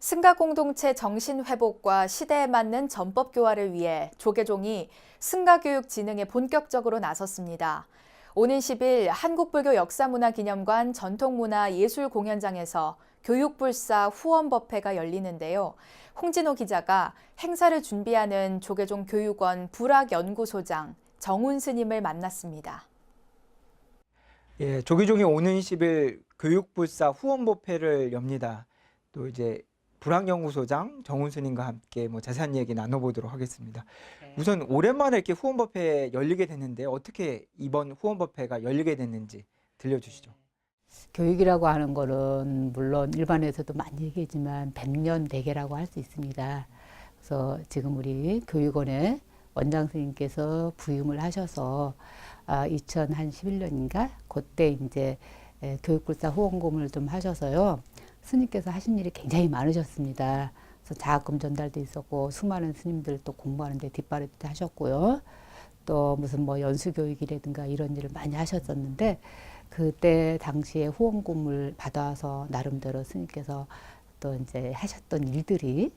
승가 공동체 정신 회복과 시대에 맞는 전법 교화를 위해 조계종이 승가 교육 진흥에 본격적으로 나섰습니다. 오는 10일 한국불교 역사문화기념관 전통문화예술공연장에서 교육불사 후원법회가 열리는데요. 홍진호 기자가 행사를 준비하는 조계종 교육원 불학연구소장 정훈 스님을 만났습니다. 예, 조기종이 오는 10일 교육불사 후원법회를 엽니다. 또 이제 불학연구소장 정훈 스님과 함께 뭐 자세한 얘기 나눠보도록 하겠습니다. 우선 오랜만에 이렇게 후원법회 열리게 됐는데 어떻게 이번 후원법회가 열리게 됐는지 들려주시죠. 교육이라고 하는 거는 물론 일반에서도 많이 얘기하지만 백년 대계라고 할 수 있습니다. 그래서 지금 우리 교육원에 원장 선생님께서 부임을 하셔서 아, 2011년인가 그때 이제 에, 교육불사 후원금을 좀 하셔서요. 스님께서 하신 일이 굉장히 많으셨습니다. 그래서 자금 전달도 있었고 수많은 스님들 또 공부하는데 뒷바라지도 하셨고요. 또 무슨 뭐 연수 교육이라든가 이런 일을 많이 하셨었는데 그때 당시에 후원금을 받아서 나름대로 스님께서 또 이제 하셨던 일들이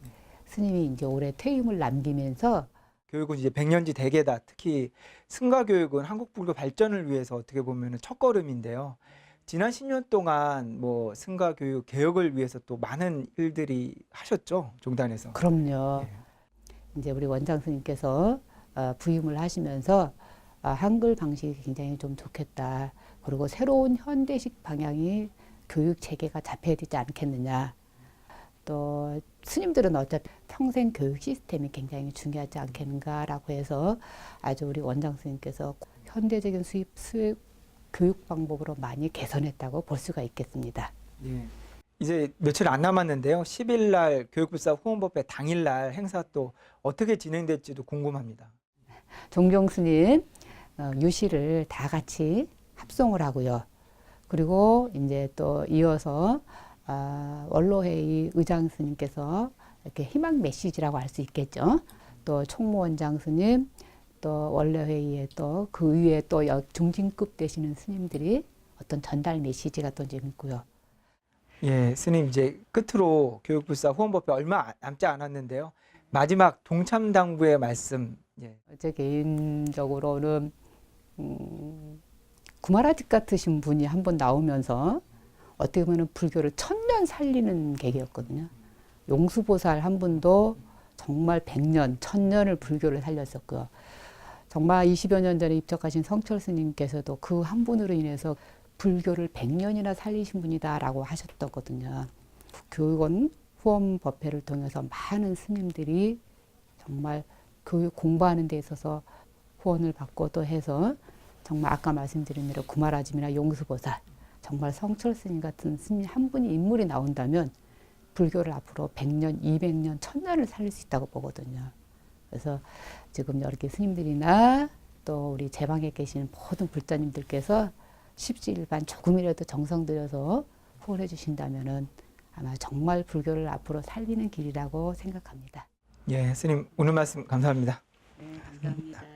스님이 이제 올해 퇴임을 남기면서 교육은 이제 백년지 대계다. 특히 승가 교육은 한국 불교 발전을 위해서 어떻게 보면 첫 걸음인데요. 지난 10년 동안 뭐 승가 교육 개혁을 위해서 또 많은 일들이 하셨죠 종단에서. 그럼요. 예. 이제 우리 원장 스님께서 어, 부임을 하시면서 아, 한글 방식이 굉장히 좀 좋겠다. 그리고 새로운 현대식 방향이 교육 체계가 잡혀야 되지 않겠느냐. 또 스님들은 어차피 평생 교육 시스템이 굉장히 중요하지 않겠는가라고 해서 아주 우리 원장 스님께서 현대적인 수입 수입 교육 방법으로 많이 개선했다고 볼 수가 있겠습니다. 예. 이제 며칠 안 남았는데요. 10일 날 교육불사 후원법회 당일 날 행사 또 어떻게 진행될지도 궁금합니다. 종경 스님 어, 유시를 다 같이 합송을 하고요. 그리고 이제 또 이어서 아, 원로회의 의장 스님께서 이렇게 희망 메시지라고 할 수 있겠죠. 또 총무원장 스님, 또 원로회의에 또 그 위에 또 여- 중진급 되시는 스님들이 어떤 전달 메시지가 또좀 있고요. 예, 스님 이제 끝으로 교육불사 후원법회 얼마 안- 남지 않았는데요. 마지막 동참 당부의 말씀. 예. 제 개인적으로는 음, 구마라집 같으신 분이 한 번 나오면서 어떻게 보면 불교를 천년 살리는 계기였거든요. 용수보살 한 분도 정말 백년, 천년을 불교를 살렸었고요. 정말 20여 년 전에 입적하신 성철 스님께서도 그 한 분으로 인해서 불교를 백년이나 살리신 분이다라고 하셨거든요. 교육원 후원 법회를 통해서 많은 스님들이 정말 교육 공부하는 데 있어서 후원을 받고 또 해서 정말 아까 말씀드린 대로 구마라짐이나 용수보살 정말 성철 스님 같은 스님 한 분이 인물이 나온다면 불교를 앞으로 100년, 200년, 1000년을 살릴 수 있다고 보거든요. 그래서 지금 이렇게 스님들이나 또 우리 제 방에 계시는 모든 불자님들께서 십시일반 조금이라도 정성 들여서 후원해 주신다면은 아마 정말 불교를 앞으로 살리는 길이라고 생각합니다. 예, 스님 오늘 말씀 감사합니다. 네, 감사합니다.